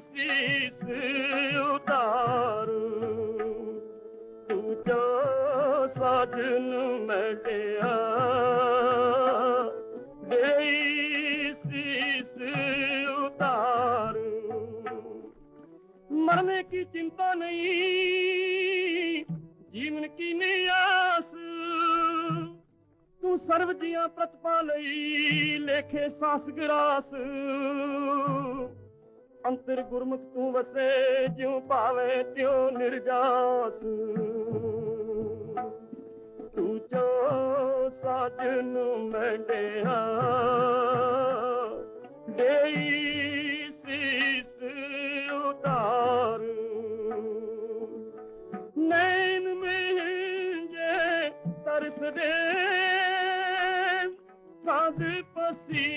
शीश उतार। जो तो साधन मटिया गई शीश उतार। मरने की चिंता नहीं, जीवन की नियास तू सर्व जिया प्रतिपालई लेखे सास ग्रास। गुरम तूं वसे जूं पावे तूं निर्जास तूं जो सजन मई सीसारे तरस दे साध पसी